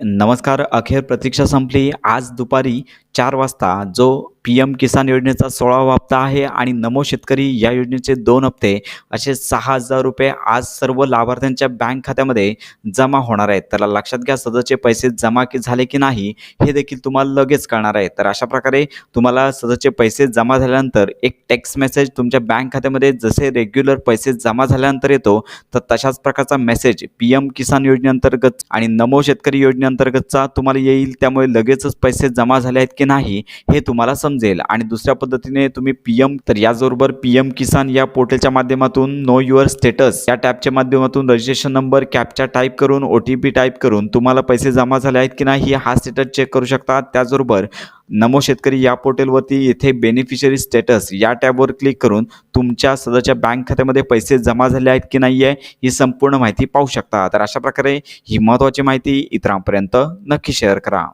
नमस्कार अखेर प्रतीक्षा संपली. आज दुपारी चार वाजता जो पी एम किसान योजनेचा सोळावा हप्ता आहे आणि नमो शेतकरी या योजनेचे दोन हप्ते असे सहा हजार रुपये आज सर्व लाभार्थ्यांच्या बँक खात्यामध्ये जमा होणार आहेत. त्याला लक्षात घ्या सदरचे पैसे जमा की झाले की नाही हे देखील तुम्हाला लगेच कळणार आहे. तर अशा प्रकारे तुम्हाला सदरचे पैसे जमा झाल्यानंतर एक टेक्स्ट मेसेज तुमच्या बँक खात्यामध्ये जसे रेग्युलर पैसे जमा झाल्यानंतर येतो तर तशाच प्रकारचा मेसेज पी एम किसान योजनेअंतर्गत आणि नमो शेतकरी योजनेअंतर्गतचा तुम्हाला येईल त्यामुळे लगेचच पैसे जमा झाले आहेत की नाही हे तुम्हाला समजेल आणि दुसऱ्या पद्धतीने तुम्ही पी एम तर याचबरोबर पी एम किसान या पोर्टलच्या माध्यमातून नो युअर स्टेटस या टॅबच्या माध्यमातून रजिस्ट्रेशन नंबर कॅपच्या टाईप करून ओ टी पी टाईप करून तुम्हाला पैसे जमा झाले आहेत की नाही हा स्टेटस चेक करू शकता. त्याचबरोबर नमो शेतकरी या पोर्टलवरती येथे बेनिफिशरी स्टेटस या टॅबवर क्लिक करून तुमच्या सध्याच्या बँक खात्यामध्ये पैसे जमा झाले आहेत की नाही आहे ही संपूर्ण माहिती पाहू शकता. तर अशा प्रकारे ही महत्त्वाची माहिती इतरांपर्यंत नक्की शेअर करा.